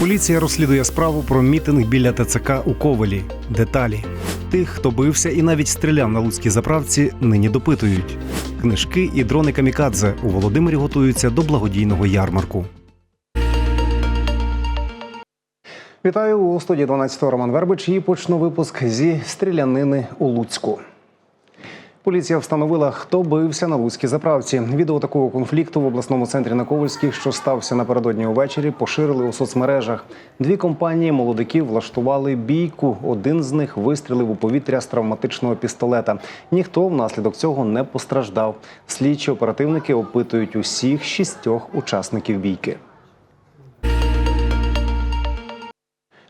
Поліція розслідує справу про мітинг біля ТЦК у Ковелі. Деталі тих, хто бився і навіть стріляв на луцькій заправці, нині допитують. Книжки і дрони камікадзе у Володимирі готуються до благодійного ярмарку. Вітаю у студії 12 Роман Вербич і почну випуск зі стрілянини у Луцьку. Поліція встановила, хто бився на луцькій заправці. Відео такого конфлікту в обласному центрі на Ковальській, що стався напередодні увечері, поширили у соцмережах. Дві компанії молодиків влаштували бійку. Один з них вистрілив у повітря з травматичного пістолета. Ніхто внаслідок цього не постраждав. Слідчі оперативники опитують усіх шістьох учасників бійки.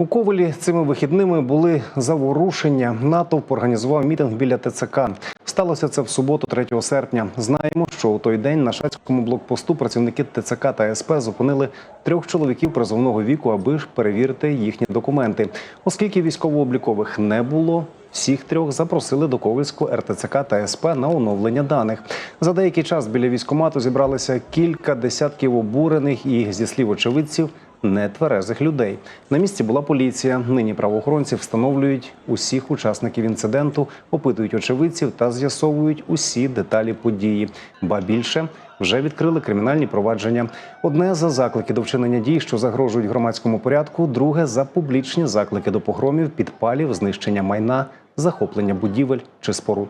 У Ковелі цими вихідними були заворушення. Натовп організував мітинг біля ТЦК. Сталося це в суботу, 3 серпня. Знаємо, що у той день на шацькому блокпосту працівники ТЦК та СП зупинили трьох чоловіків призовного віку, аби ж перевірити їхні документи. Оскільки військово-облікових не було. Всіх трьох запросили до Ковальського РТЦК та СП на оновлення даних. За деякий час біля військомату зібралися кілька десятків обурених і, зі слів очевидців, нетверезих людей. На місці була поліція. Нині правоохоронці встановлюють усіх учасників інциденту, опитують очевидців та з'ясовують усі деталі події. Ба більше вже відкрили кримінальні провадження. Одне за заклики до вчинення дій, що загрожують громадському порядку, друге за публічні заклики до погромів, підпалів, знищення майна, захоплення будівель чи споруд.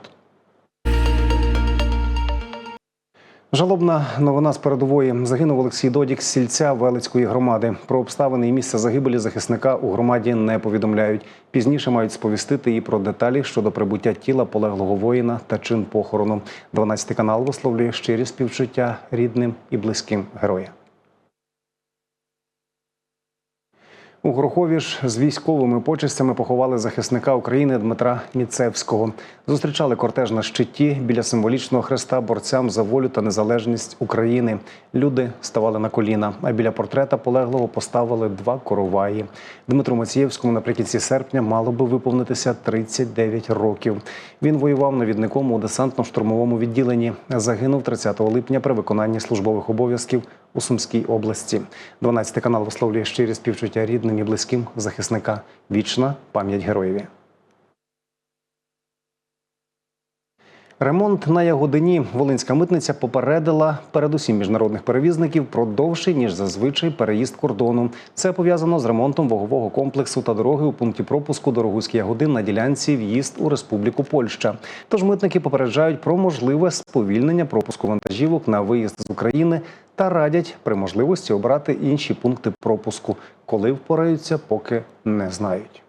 Жалобна новина з передової загинув Олексій Додік з сільця Велицької громади. Про обставини і місце загибелі захисника у громаді не повідомляють. Пізніше мають сповістити і про деталі щодо прибуття тіла полеглого воїна та чин похорону. 12 канал висловлює щирі співчуття рідним і близьким героя. У Горохові ж з військовими почестями поховали захисника України Дмитра Міцевського. Зустрічали кортеж на щиті біля символічного хреста борцям за волю та незалежність України. Люди ставали на коліна, а біля портрета полеглого поставили два короваї. Дмитру Мацієвському наприкінці серпня мало би виповнитися 39 років. Він воював навідником у десантно-штурмовому відділенні. Загинув 30 липня при виконанні службових обов'язків у Сумській області. 12 канал висловлює щирі співчуття рідним і близьким захисника. Вічна пам'ять героєві. Ремонт на Ягодині Волинська митниця попередила передусім міжнародних перевізників про довший ніж зазвичай переїзд кордону. Це пов'язано з ремонтом вагового комплексу та дороги у пункті пропуску Дорогуський Ягодин на ділянці в'їзд у Республіку Польща. Тож митники попереджають про можливе сповільнення пропуску вантажівок на виїзд з України та радять при можливості обрати інші пункти пропуску, коли впораються, поки не знають.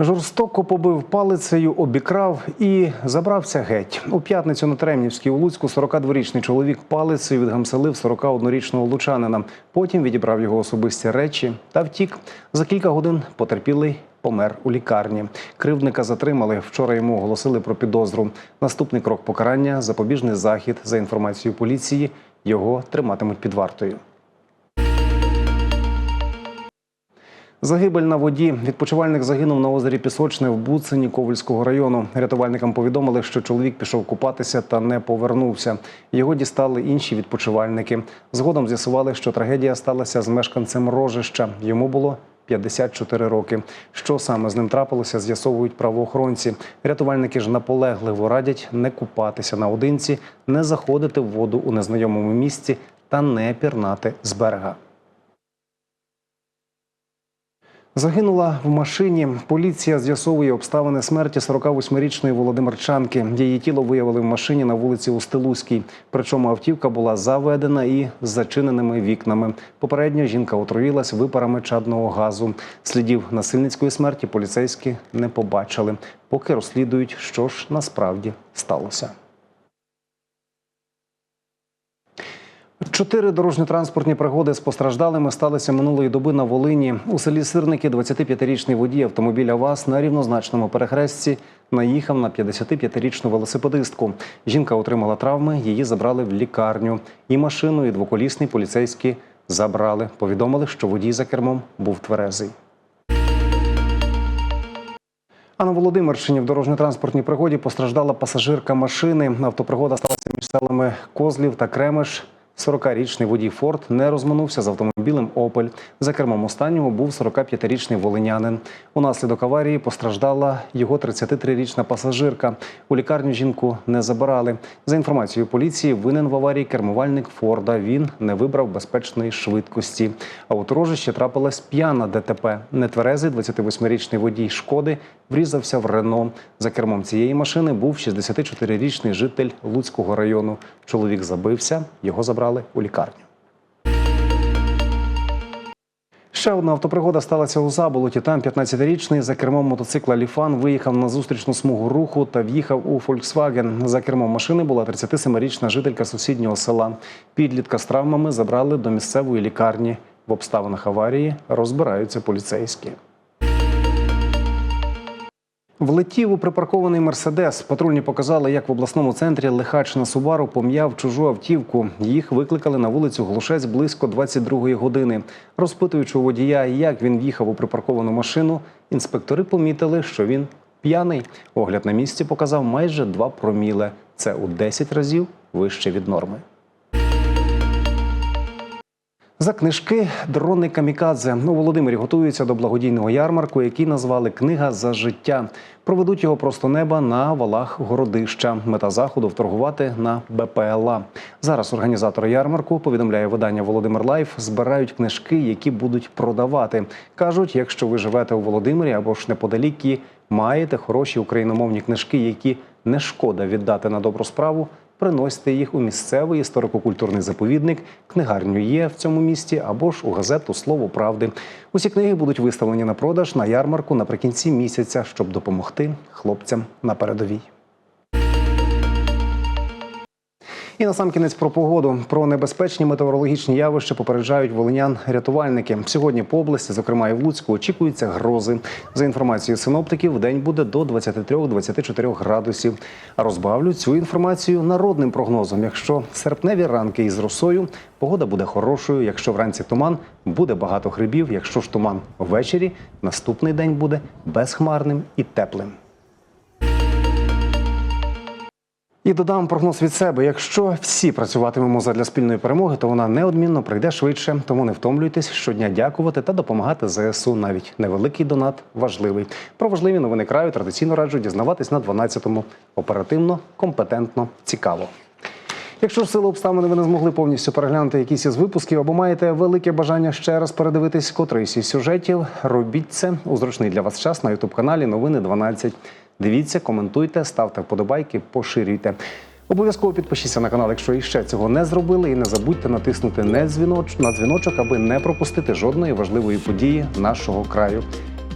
Жорстоко побив палицею, обікрав і забрався геть. У п'ятницю на Тремнівській у Луцьку 42-річний чоловік палицею відгамселив 41-річного лучанина. Потім відібрав його особисті речі та втік. За кілька годин потерпілий помер у лікарні. Кривдника затримали. Вчора йому оголосили про підозру. Наступний крок покарання запобіжний захід. За інформацією поліції, його триматимуть під вартою. Загибель на воді. Відпочивальник загинув на озері Пісочне в Буцині Ковальського району. Рятувальникам повідомили, що чоловік пішов купатися та не повернувся. Його дістали інші відпочивальники. Згодом з'ясували, що трагедія сталася з мешканцем рожища. Йому було 54 роки. Що саме з ним трапилося, з'ясовують правоохоронці. Рятувальники ж наполегливо радять не купатися наодинці, не заходити в воду у незнайомому місці та не пірнати з берега. Загинула в машині. Поліція з'ясовує обставини смерті 48-річної володимирчанки. Її тіло виявили в машині на вулиці Устилузькій. Причому автівка була заведена і з зачиненими вікнами. Попередньо жінка отруїлась випарами чадного газу. Слідів насильницької смерті поліцейські не побачили, поки розслідують, що ж насправді сталося. Чотири дорожньо-транспортні пригоди з постраждалими сталися минулої доби на Волині. У селі Сирники 25-річний водій автомобіля ВАЗ на рівнозначному перехресті наїхав на 55-річну велосипедистку. Жінка отримала травми, її забрали в лікарню. І машину, і двоколісний поліцейські забрали. Повідомили, що водій за кермом був тверезий. А на Володимирщині в дорожньо-транспортній пригоді постраждала пасажирка машини. Автопригода сталася між селами Козлів та Кремеш. 40-річний водій Форд не розминувся з автомобілем Опель. За кермом останнього був 45-річний волинянин. Унаслідок аварії постраждала його 33-річна пасажирка. У лікарню жінку не забирали. За інформацією поліції, винен в аварії кермувальник Форда. Він не вибрав безпечної швидкості. А у Торожищі трапилась п'яна ДТП. Нетверезий 28-річний водій шкоди врізався в Рено. За кермом цієї машини був 64-річний житель Луцького району. Чоловік забився, його забрали у лікарню. Ще одна автопригода сталася у Заболоті. Там 15-річний за кермом мотоцикла Ліфан виїхав на зустрічну смугу руху та в'їхав у Фольксваген. За кермом машини була 37-річна жителька сусіднього села. Підлітка з травмами забрали до місцевої лікарні. В обставинах аварії розбираються поліцейські. Влетів у припаркований мерседес. Патрульні показали, як в обласному центрі лихач на Субару пом'яв чужу автівку. Їх викликали на вулицю Глушець близько 22-ї години. Розпитуючи у водія, як він в'їхав у припарковану машину, інспектори помітили, що він п'яний. Огляд на місці показав майже 2 проміле. Це у 10 разів вище від норми. За книжки дрони камікадзе у Володимирі готуються до благодійного ярмарку, який назвали Книга за життя. Проведуть його просто неба на валах городища. Мета заходу вторгувати на БПЛА. Зараз організатори ярмарку повідомляє видання Володимир Лайф. Збирають книжки, які будуть продавати. кажуть, якщо ви живете у Володимирі або ж неподалік і маєте хороші україномовні книжки, які не шкода віддати на добру справу приносьте їх у місцевий історико-культурний заповідник, книгарню є в цьому місті або ж у газету Слово правди. Усі книги будуть виставлені на продаж на ярмарку наприкінці місяця, щоб допомогти хлопцям на передовій. І насамкінець про погоду. Про небезпечні метеорологічні явища попереджають волинян рятувальники. Сьогодні по області, зокрема і в Луцьку, очікуються грози. За інформацією синоптиків, день буде до 23-24 градусів. А розбавлю цю інформацію народним прогнозом. Якщо серпневі ранки із росою, погода буде хорошою. Якщо вранці туман, буде багато грибів. Якщо ж туман ввечері, наступний день буде безхмарним і теплим. І додам прогноз від себе: якщо всі працюватимемо задля спільної перемоги, то вона неодмінно прийде швидше. Тому не втомлюйтесь щодня дякувати та допомагати ЗСУ. Навіть невеликий донат важливий. Про важливі новини краю традиційно раджу дізнаватись на 12-му. Оперативно, компетентно, цікаво. Якщо ж сили обставини ви не змогли повністю переглянути якісь із випусків або маєте велике бажання ще раз передивитись котрийсь із сюжетів, робіть це у зручний для вас час на ютуб каналі Новини 12. Дивіться, коментуйте, ставте вподобайки, поширюйте. Обов'язково підпишіться на канал, якщо іще цього не зробили, і не забудьте натиснути не дзвіноч на дзвіночок, аби не пропустити жодної важливої події нашого краю.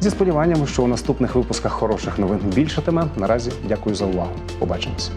Зі сподіванням, що у наступних випусках хороших новин більшатиме. Наразі дякую за увагу. Побачимось.